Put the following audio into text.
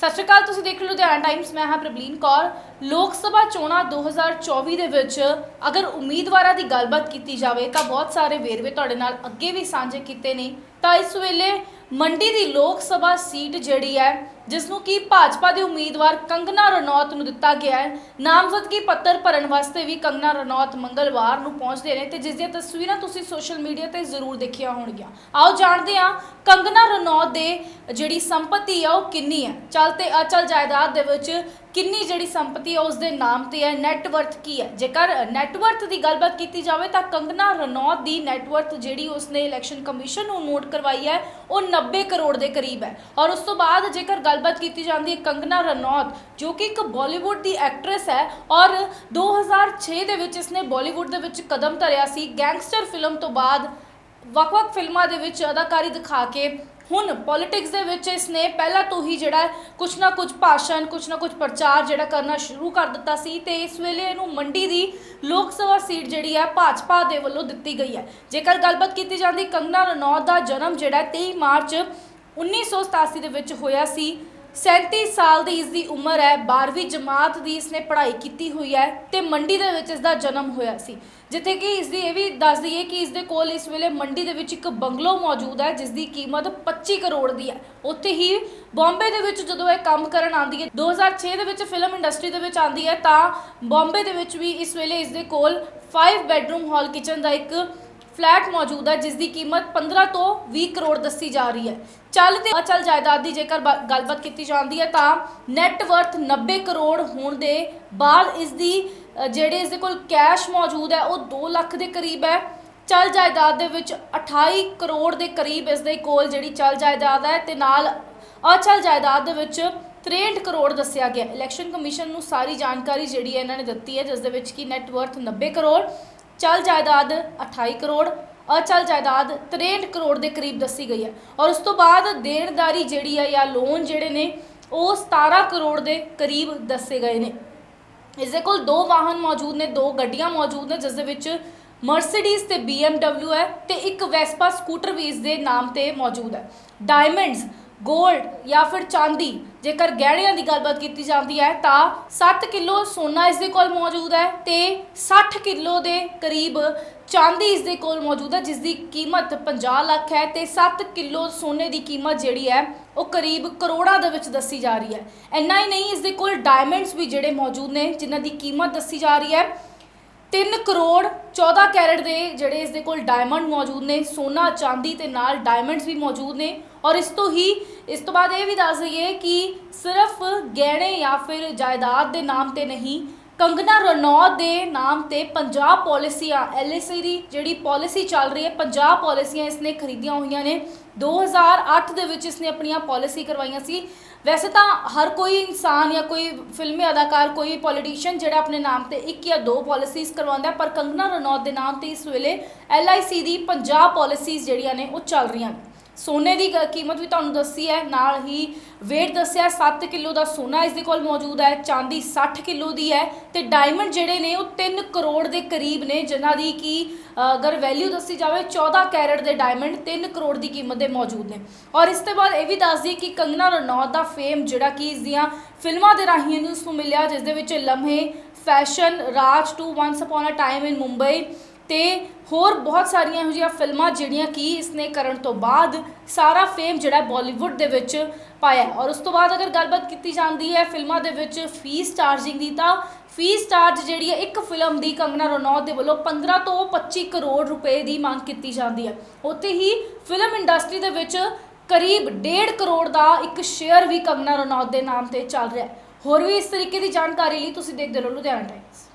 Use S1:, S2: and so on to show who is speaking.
S1: ਸਤਿ ਸ਼੍ਰੀ ਅਕਾਲ, ਤੁਸੀਂ ਦੇਖ ਰਹੇ ਹੋ ਲੁਧਿਆਣਾ ਟਾਈਮਸ ਮੈਂ ਹਾਂ ਪ੍ਰਬਲੀਨ ਕੌਰ। ਲੋਕ ਸਭਾ ਚੋਣਾਂ 2024 ਦੇ ਵਿੱਚ ਅਗਰ ਉਮੀਦਵਾਰਾਂ ਦੀ ਗੱਲਬਾਤ ਕੀਤੀ ਜਾਵੇ ਤਾਂ ਬਹੁਤ ਸਾਰੇ ਵੇਰਵੇ ਤੁਹਾਡੇ ਨਾਲ ਅੱਗੇ ਵੀ ਸਾਂਝੇ ਕੀਤੇ ਨੇ। ਤਾਂ ਇਸ ਵੇਲੇ ਮੰਡੀ ਦੀ ਲੋਕ ਸਭਾ ਸੀਟ ਜਿਹੜੀ ਹੈ ਜਿਸ ਨੂੰ ਕਿ ਭਾਜਪਾ ਦੇ ਉਮੀਦਵਾਰ ਕੰਗਨਾ ਰਣੌਤ ਨੂੰ ਦਿੱਤਾ ਗਿਆ ਹੈ। ਨਾਮਜ਼ਦਗੀ ਪੱਤਰ ਭਰਨ ਵਾਸਤੇ ਵੀ ਕੰਗਨਾ ਰਣੌਤ ਮੰਗਲਵਾਰ ਨੂੰ ਪਹੁੰਚਦੇ ਨੇ ਤੇ ਜਿਸ ਦੀਆਂ ਤਸਵੀਰਾਂ ਤੁਸੀਂ ਸੋਸ਼ਲ ਮੀਡੀਆ ਤੇ ਜ਼ਰੂਰ ਦੇਖੀਆਂ ਹੋਣਗੀਆਂ। ਆਓ ਜਾਣਦੇ ਹਾਂ ਕੰਗਨਾ ਰਣੌਤ ਦੇ ਜਿਹੜੀ ਸੰਪਤੀ ਆ, ਉਹ ਕਿੰਨੀ ਹੈ। ਚੱਲ ਤੇ ਅਚਲ ਜਾਇਦਾਦ ਦੇ ਵਿੱਚ ਕਿੰਨੀ ਜਿਹੜੀ ਸੰਪਤੀ ਹੈ ਉਸ ਦੇ ਨਾਮ ਤੇ ਹੈ ਨੈਟਵਰਥ ਕੀ ਹੈ? ਜੇਕਰ ਨੈਟਵਰਥ ਦੀ ਗੱਲਬਾਤ ਕੀਤੀ ਜਾਵੇ ਤਾਂ ਕੰਗਨਾ ਰਣੌਤ ਦੀ ਨੈਟਵਰਥ ਜਿਹੜੀ ਉਸਨੇ ਇਲੈਕਸ਼ਨ ਕਮਿਸ਼ਨ ਨੂੰ ਨੋਟ ਕਰਵਾਈ ਹੈ, ਉਹ 90 ਕਰੋੜ ਦੇ ਕਰੀਬ ਹੈ। ਔਰ ਉਸ ਤੋਂ ਬਾਅਦ ਜੇਕਰ ਗੱਲਬਾਤ ਕੀਤੀ ਜਾਂਦੀ ਹੈ ਕੰਗਨਾ ਰਣੌਤ, ਜੋ ਕਿ ਇੱਕ ਬਾਲੀਵੁੱਡ ਦੀ ਐਕਟਰੈਸ ਹੈ, ਔਰ 2006 ਦੇ ਵਿੱਚ ਇਸਨੇ ਬਾਲੀਵੁੱਡ ਦੇ ਵਿੱਚ ਕਦਮ ਧਰਿਆ ਸੀ। ਗੈਂਗਸਟਰ ਫਿਲਮ ਤੋਂ ਬਾਅਦ ਵੱਖ-ਵੱਖ ਫਿਲਮਾਂ ਦੇ ਵਿੱਚ ਅਦਾਕਾਰੀ ਦਿਖਾ ਕੇ ਹੁਣ ਪੋਲਿਟਿਕਸ ਦੇ ਵਿੱਚ ਇਸ ਨੇ ਪਹਿਲਾਂ ਤੋਂ ਹੀ ਜਿਹੜਾ ਕੁਛ ਨਾ ਕੁਛ ਭਾਸ਼ਣ, ਕੁਛ ਨਾ ਕੁਛ ਪ੍ਰਚਾਰ ਜਿਹੜਾ ਕਰਨਾ ਸ਼ੁਰੂ ਕਰ ਦਿੱਤਾ ਸੀ ਤੇ ਇਸ ਵੇਲੇ ਇਹਨੂੰ ਮੰਡੀ ਦੀ ਲੋਕ ਸਭਾ ਸੀਟ ਜਿਹੜੀ ਹੈ ਭਾਜਪਾ ਦੇ ਵੱਲੋਂ ਦਿੱਤੀ ਗਈ ਹੈ। ਜੇਕਰ ਗੱਲਬਾਤ ਕੀਤੀ ਜਾਂਦੀ ਕੰਗਨਾ ਰਣੌਤ ਦਾ ਜਨਮ ਜਿਹੜਾ 23 ਮਾਰਚ 1987 ਦੇ ਵਿੱਚ ਹੋਇਆ ਸੀ। 37 ਸਾਲ ਦੀ ਇਸ ਦੀ ਉਮਰ ਹੈ 12ਵੀਂ ਜਮਾਤ ਦੀ ਇਸਨੇ ਪੜ੍ਹਾਈ ਕੀਤੀ ਹੋਈ ਹੈ ਤੇ ਮੰਡੀ ਦੇ ਵਿੱਚ ਇਸ ਦਾ ਜਨਮ ਹੋਇਆ ਸੀ। ਜਿੱਥੇ ਕਿ ਇਸ ਦੀ ਇਹ ਵੀ ਦੱਸ ਦਈਏ ਕਿ ਇਸ ਦੇ ਕੋਲ ਇਸ ਵੇਲੇ ਮੰਡੀ ਦੇ ਵਿੱਚ ਇੱਕ ਬੰਗਲੋ ਮੌਜੂਦ ਹੈ ਜਿਸ ਦੀ ਕੀਮਤ 25 ਕਰੋੜ ਦੀ ਹੈ। ਉੱਥੇ ਹੀ ਬੰਬੇ ਦੇ ਵਿੱਚ ਜਦੋਂ ਇਹ ਕੰਮ ਕਰਨ ਆਉਂਦੀ ਹੈ 2006 ਦੇ ਵਿੱਚ ਫਿਲਮ ਇੰਡਸਟਰੀ ਦੇ ਵਿੱਚ ਆਉਂਦੀ ਹੈ, ਤਾਂ ਬੰਬੇ ਦੇ ਵਿੱਚ ਵੀ ਇਸ ਵੇਲੇ ਇਸ ਦੇ ਕੋਲ 5 ਬੈੱਡਰੂਮ ਹਾਲ ਕਿਚਨ ਦਾ ਇੱਕ ਫਲੈਟ ਮੌਜੂਦ ਹੈ ਜਿਸ ਦੀ ਕੀਮਤ 15 ਤੋਂ 20 ਕਰੋੜ ਦੱਸੀ ਜਾ ਰਹੀ ਹੈ। ਚੱਲ ਤੇ ਅਚਲ ਜਾਇਦਾਦ ਦੀ ਜੇਕਰ ਬ- ਗੱਲਬਾਤ ਕੀਤੀ ਜਾਂਦੀ ਹੈ ਤਾਂ ਨੈਟ ਵਰਥ 90 ਕਰੋੜ ਹੋਣ ਦੇ ਬਾਅਦ ਇਸ ਦੀ ਅ, ਜਿਹੜੇ ਇਸ ਦੇ ਕੋਲ ਕੈਸ਼ ਮੌਜੂਦ ਹੈ ਉਹ 2 ਲੱਖ ਦੇ ਕਰੀਬ ਹੈ। ਚੱਲ ਜਾਇਦਾਦ ਦੇ ਵਿੱਚ 28 ਕਰੋੜ ਦੇ ਕਰੀਬ ਇਸ ਦੇ ਕੋਲ ਜਿਹੜੀ ਚੱਲ ਜਾਇਦਾਦ ਹੈ ਤੇ ਨਾਲ ਅਚਲ ਜਾਇਦਾਦ ਦੇ ਵਿੱਚ 63 ਕਰੋੜ ਦੱਸਿਆ ਗਿਆ। ਇਲੈਕਸ਼ਨ ਕਮਿਸ਼ਨ ਨੂੰ ਸਾਰੀ ਜਾਣਕਾਰੀ ਜਿਹੜੀ ਹੈ ਇਹਨਾਂ ਨੇ ਦਿੱਤੀ ਹੈ ਜਿਸ ਦੇ ਵਿੱਚ ਕਿ ਨੈਟ ਵਰਥ 90 ਕਰੋੜ ਚੱਲ ਜਾਇਦਾਦ 28 ਕਰੋੜ, ਅਚਲ ਜਾਇਦਾਦ 63 ਕਰੋੜ ਦੇ ਕਰੀਬ ਦੱਸੀ ਗਈ ਹੈ। ਔਰ ਉਸ ਤੋਂ ਬਾਅਦ ਦੇਣਦਾਰੀ ਜਿਹੜੀ ਹੈ ਜਾਂ ਲੋਨ ਜਿਹੜੇ ਨੇ, ਉਹ 17 ਕਰੋੜ ਦੇ ਕਰੀਬ ਦੱਸੇ ਗਏ ਨੇ। ਇਸ ਦੇ ਕੋਲ ਦੋ ਵਾਹਨ ਮੌਜੂਦ ਨੇ, ਦੋ ਗੱਡੀਆਂ ਮੌਜੂਦ ਨੇ, ਜਿਸ ਦੇ ਵਿੱਚ ਮਰਸੀਡੀਜ਼ ਤੇ BMW ਹੈ ਤੇ ਇੱਕ ਵੈਸਪਾ ਸਕੂਟਰ ਵੀ ਇਸ ਦੇ ਨਾਮ ਤੇ ਮੌਜੂਦ ਹੈ। ਡਾਇਮੰਡਸ ਗੋਲਡ ਜਾਂ ਫਿਰ ਚਾਂਦੀ। ਜੇਕਰ ਗਹਿਣਿਆਂ ਦੀ ਗੱਲਬਾਤ ਕੀਤੀ ਜਾਂਦੀ ਹੈ, ਤਾਂ 7 ਕਿਲੋ ਸੋਨਾ ਇਸ ਦੇ ਕੋਲ ਮੌਜੂਦ ਹੈ ਤੇ 60 ਕਿਲੋ ਦੇ ਕਰੀਬ ਚਾਂਦੀ ਇਸ ਦੇ ਕੋਲ ਮੌਜੂਦ ਹੈ ਜਿਸ ਦੀ ਕੀਮਤ 50 ਲੱਖ ਹੈ ਤੇ 7 ਕਿਲੋ ਸੋਨੇ ਦੀ ਕੀਮਤ ਜਿਹੜੀ ਹੈ, ਉਹ ਕਰੀਬ ਕਰੋੜਾਂ ਦੇ ਵਿੱਚ ਦੱਸੀ ਜਾ ਰਹੀ ਹੈ। ਇੰਨਾ ਹੀ ਨਹੀਂ, ਇਸ ਦੇ ਕੋਲ ਡਾਇਮੰਡਸ ਵੀ ਜਿਹੜੇ ਮੌਜੂਦ ਨੇ, ਜਿਨ੍ਹਾਂ ਦੀ ਕੀਮਤ ਦੱਸੀ ਜਾ ਰਹੀ ਹੈ। 3 ਕਰੋੜ 14 ਕੈਰਟ ਦੇ ਜਿਹੜੇ ਇਸ ਦੇ ਕੋਲ ਡਾਇਮੰਡ ਮੌਜੂਦ ਨੇ, ਸੋਨਾ, ਚਾਂਦੀ ਤੇ ਨਾਲ ਡਾਇਮੰਡਸ ਵੀ ਮੌਜੂਦ ਨੇ। ਔਰ ਇਸ ਤੋਂ ਹੀ, ਇਸ ਤੋਂ ਬਾਅਦ ਇਹ ਵੀ ਦੱਸ ਦਈਏ ਕਿ ਸਿਰਫ ਗਹਿਣੇ ਜਾਂ ਫਿਰ ਜਾਇਦਾਦ ਦੇ ਨਾਮ ਤੇ ਨਹੀਂ, ਕੰਗਨਾ ਰਣੌਤ ਦੇ ਨਾਮ ਤੇ 50 ਪਾਲਿਸੀਆਂ ਐਲਆਈਸੀ ਦੀ ਜਿਹੜੀ ਪਾਲਿਸੀ ਚੱਲ ਰਹੀ ਹੈ 50 ਪਾਲਿਸੀਆਂ ਇਸਨੇ ਖਰੀਦੀਆਂ ਹੋਈਆਂ ਨੇ। 2008 ਦੇ ਵਿੱਚ ਇਸਨੇ ਆਪਣੀਆਂ ਪਾਲਿਸੀ ਕਰਵਾਈਆਂ ਸੀ। ਵੈਸੇ ਤਾਂ ਹਰ ਕੋਈ ਇਨਸਾਨ ਜਾਂ ਕੋਈ ਫਿਲਮੀ ਅਦਾਕਾਰ, ਕੋਈ ਪੋਲੀਟੀਸ਼ੀਅਨ ਜਿਹੜਾ ਆਪਣੇ ਨਾਮ ਤੇ ਇੱਕ ਜਾਂ ਦੋ ਪਾਲਿਸੀਜ਼ ਕਰਵਾਉਂਦਾ ਪਰ ਕੰਗਨਾ ਰਣੌਤ ਦੇ ਨਾਮ ਤੇ ਇਸ ਵੇਲੇ LIC ਦੀ 50 ਪਾਲਿਸੀਜ਼ ਜਿਹੜੀਆਂ ਨੇ ਉਹ ਚੱਲ ਰਹੀਆਂ ਨੇ। ਸੋਨੇ ਦੀ ਕ- ਕੀਮਤ ਵੀ ਤੁਹਾਨੂੰ ਦੱਸੀ ਹੈ। ਨਾਲ ਹੀ weight ਦੱਸਿਆ 7 ਕਿਲੋ ਦਾ ਸੋਨਾ ਇਸ ਦੇ ਕੋਲ ਮੌਜੂਦ ਹੈ। ਚਾਂਦੀ 60 ਕਿਲੋ ਦੀ ਹੈ ਤੇ ਡਾਇਮੰਡ ਜਿਹੜੇ ਨੇ ਉਹ 3 ਕਰੋੜ ਦੇ ਕਰੀਬ ਨੇ ਜਿਨ੍ਹਾਂ ਦੀ ਕੀ ਅ, ਅਗਰ ਵੈਲਿਊ ਦੱਸੀ ਜਾਵੇ 14 ਕੈਰਟ ਦੇ ਡਾਇਮੰਡ 3 ਕਰੋੜ ਦੀ ਕੀਮਤ ਦੇ ਮੌਜੂਦ ਨੇ। ਔਰ ਇਸ ਤੋਂ ਬਾਅਦ ਇਹ ਵੀ ਦੱਸ ਦਈਏ ਕਿ ਕੰਗਨਾ ਰਣੌਤ ਦਾ ਫੇਮ ਜਿਹੜਾ ਕਿ ਇਸ ਦੀਆਂ ਫਿਲਮਾਂ ਦੇ ਰਾਹੀਂ ਇਹਨੂੰ ਉਸ ਨੂੰ ਮਿਲਿਆ ਜਿਸ ਦੇ ਵਿੱਚ Lamhe fashion Raaz to once upon a time in Mumbai ਤੇ ਹੋਰ ਬਹੁਤ ਸਾਰੀਆਂ ਇਹੋ ਜਿਹੀਆਂ ਫਿਲਮਾਂ ਜਿਹੜੀਆਂ ਕਿ ਇਸਨੇ ਕਰਨ ਤੋਂ ਬਾਅਦ ਸਾਰਾ ਫੇਮ ਜਿਹੜਾ ਬਾਲੀਵੁੱਡ ਦੇ ਵਿੱਚ ਪਾਇਆ ਔਰ ਉਸ ਤੋਂ ਬਾਅਦ ਅਗਰ ਗੱਲਬਾਤ ਕੀਤੀ ਜਾਂਦੀ ਹੈ ਫਿਲਮਾਂ ਦੇ ਵਿੱਚ ਫੀਸ ਚਾਰਜਿੰਗ ਦੀ, ਤਾਂ ਫੀਸ ਚਾਰਜ ਜਿਹੜੀ ਹੈ ਇੱਕ ਫਿਲਮ ਦੀ ਕੰਗਨਾ ਰਣੌਤ ਦੇ ਵੱਲੋਂ 15 ਤੋਂ 25 ਕਰੋੜ ਰੁਪਏ ਦੀ ਮੰਗ ਕੀਤੀ ਜਾਂਦੀ ਹੈ। ਉੱਥੇ ਹੀ ਫਿਲਮ ਇੰਡਸਟਰੀ ਦੇ ਵਿੱਚ ਕਰੀਬ 1.5 ਕਰੋੜ ਦਾ ਇੱਕ ਸ਼ੇਅਰ ਵੀ ਕੰਗਨਾ ਰਣੌਤ ਦੇ ਨਾਮ ਤੇ ਚੱਲ ਰਿਹਾ ਹੈ। ਹੋਰ ਵੀ ਇਸ ਤਰੀਕੇ ਦੀ ਜਾਣਕਾਰੀ ਲਈ ਤੁਸੀਂ ਦੇਖਦੇ ਰਹੋ ਲੁਧਿਆਣਾ ਟਾਈਮਸ